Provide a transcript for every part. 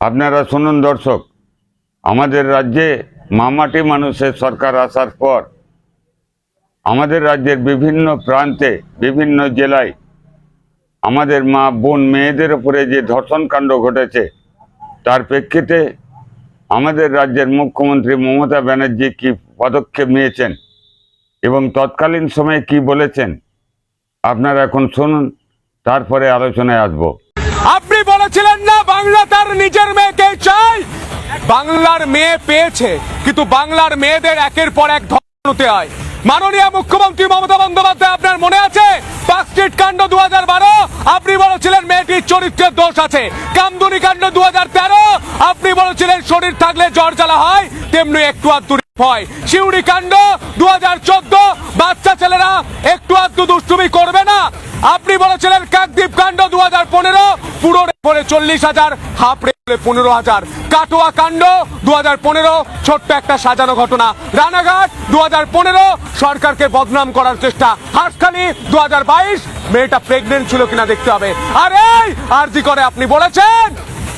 আপনারা শুনুন দর্শক, আমাদের রাজ্যে মামাটি মানুষের সরকার আসার পর আমাদের রাজ্যের বিভিন্ন প্রান্তে, বিভিন্ন জেলায় আমাদের মা, বোন, মেয়েদের উপরে যে ধর্ষণ কাণ্ড ঘটেছে, তার প্রেক্ষিতে আমাদের রাজ্যের মুখ্যমন্ত্রী মমতা ব্যানার্জি কি পদক্ষেপ নিয়েছেন এবং তৎকালীন সময়ে কি বলেছেন, আপনারা এখন শুনুন, তারপরে আলোচনায় আসব। আপনি বলেছিলেন না, বাংলা তার নিজের মেয়েকে চাই। বাংলার মেয়ে পেয়েছে, কিন্তু বাংলার মেয়েদের একের পর এক ধর্ষণ হতে হয়। মাননীয় মুখ্যমন্ত্রী মমতা বন্দ্যোপাধ্যায়, আপনার মনে আছে? পার্ক কাণ্ড দু হাজার বারো আপনি বলেছিলেন মেয়েটির চরিত্রের দোষ আছে। কামদুনি কাণ্ড দু হাজার তেরো আপনি বলেছিলেন শরীর থাকলে জ্বর জ্বালা হয়, তেমনি একটু আধটু হয়। শিউড়ি কাণ্ড দু হাজার চোদ্দ বাচ্চা ছেলেরা একটু আধটু দুষ্টুমি করবে না। আপনি বলেছিলেন কাকদ্বীপ কাণ্ড দু হাজার পনেরো, পুরো পরে চল্লিশ হাজার, হাফ রেলে পনেরো হাজার। কাটোয়া কাণ্ড দু হাজার পনেরো, ছোট্ট একটা সাজানো ঘটনা। রানাঘাট দু হাজার পনেরো, সরকারকে বদনাম করার চেষ্টা। হাসখালি দু হাজার বাইশ, মেয়েটা প্রেগনেন্ট ছিল কিনা দেখতে হবে। আর এই আরজি করে আপনি বলেছেন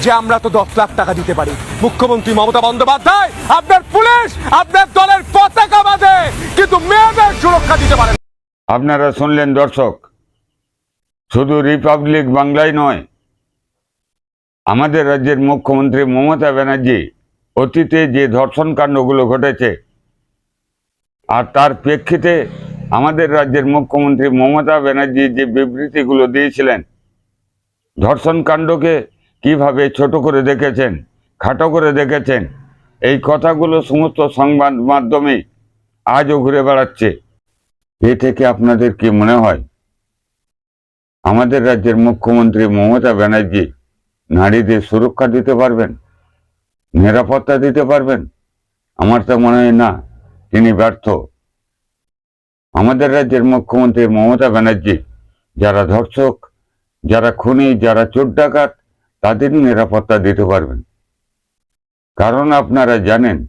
যে আমরা তো দশ লাখ টাকা দিতে পারি। মুখ্যমন্ত্রী মমতা বন্দ্যোপাধ্যায়, আপনার পুলিশ, আপনার দলের পতাকা বাঁধে কিন্তু মেয়েদের সুরক্ষা দিতে পারে না। আপনারা শুনলেন দর্শক শুধু রিপাবলিক বাংলায় নয়, আমাদের রাজ্যের মুখ্যমন্ত্রী মমতা ব্যানার্জি অতীতে যে ধর্ষণ কাণ্ডগুলো ঘটেছে, আর তার প্রেক্ষিতে আমাদের রাজ্যের মুখ্যমন্ত্রী মমতা ব্যানার্জি যে বিবৃতিগুলো দিয়েছিলেন ধর্ষণ কাণ্ডকে কীভাবে ছোট করে দেখেছেন, খাটো করে দেখেছেন, এই কথাগুলো সমস্ত সংবাদ মাধ্যমে আজও ঘুরে বেড়াচ্ছে। এ থেকে আপনাদের কি মনে হয়? আমাদের রাজ্যের মুখ্যমন্ত্রী মমতা ব্যানার্জি নারীদের সুরক্ষা দিতে পারবেন, নিরাপত্তা দিতে পারবেন। আমার তো মনে হয় না তিনি ব্যর্থ। আমাদের রাজ্যের মুখ্যমন্ত্রী মমতা ব্যানার্জি যারা ধর্ষক, যারা খুনি, যারা চোর ডাকাত তাদের নিরাপত্তা দিতে পারবেন। কারণ আপনারা জানেন,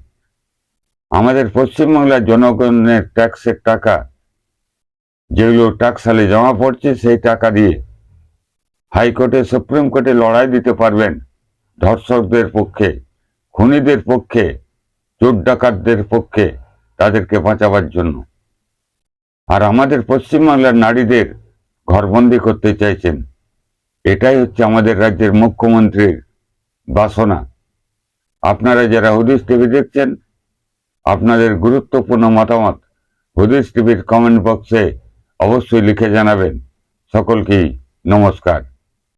আমাদের পশ্চিমবাংলার জনগণের ট্যাক্সের টাকা যেগুলো টাকসালে জমা পড়ছে, সেই টাকা দিয়ে হাইকোর্টে, সুপ্রিম কোর্টে লড়াই দিতে পারবেন ধর্ষকদের পক্ষে, খুনিদের পক্ষে, চোর ডাকাতদের পক্ষে তাদেরকে বাঁচাবার জন্য। আর আমাদের পশ্চিমবাংলার নারীদের ঘরবন্দি করতে চাইছেন। এটাই হচ্ছে আমাদের রাজ্যের মুখ্যমন্ত্রীর বাসনা। আপনারা যারা হুদিস টিভি দেখছেন, আপনাদের গুরুত্বপূর্ণ মতামত হুদিস টিভির কমেন্ট বক্সে অবশ্যই লিখে জানাবেন। সকলকেই নমস্কার।